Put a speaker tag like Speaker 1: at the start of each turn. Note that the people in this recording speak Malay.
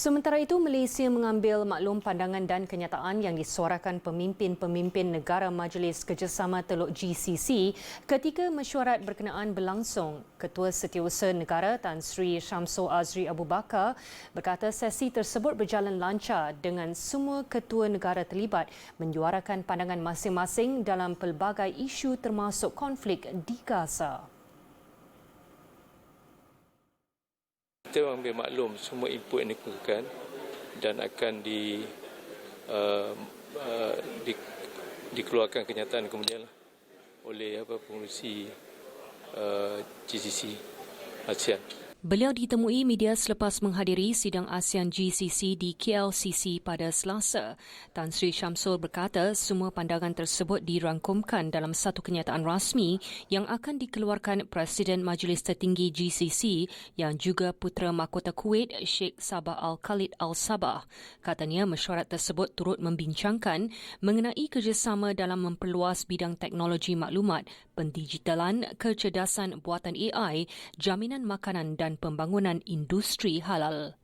Speaker 1: Sementara itu, Malaysia mengambil maklum pandangan dan kenyataan yang disuarakan pemimpin-pemimpin negara Majlis Kerjasama Teluk GCC ketika mesyuarat berkenaan berlangsung. Ketua Setiausaha Negara Tan Sri Syamsul Azri Abu Bakar berkata sesi tersebut berjalan lancar dengan semua ketua negara terlibat menyuarakan pandangan masing-masing dalam pelbagai isu termasuk konflik di Gaza.
Speaker 2: Kita mengambil maklum semua input yang dikemukakan dan akan di, uh, uh, di dikeluarkan kenyataan kemudian lah oleh apa pengurusi uh, GCC ASEAN.
Speaker 1: Beliau ditemui media selepas menghadiri sidang ASEAN GCC di KLCC pada Selasa. Tan Sri Syamsul berkata semua pandangan tersebut dirangkumkan dalam satu kenyataan rasmi yang akan dikeluarkan Presiden Majlis Tertinggi GCC yang juga putera mahkota Kuwait Sheikh Sabah Al-Khalid Al-Sabah. Katanya mesyuarat tersebut turut membincangkan mengenai kerjasama dalam memperluas bidang teknologi maklumat, pendigitalan, kecerdasan buatan AI, jaminan makanan dan dan pembangunan industri halal.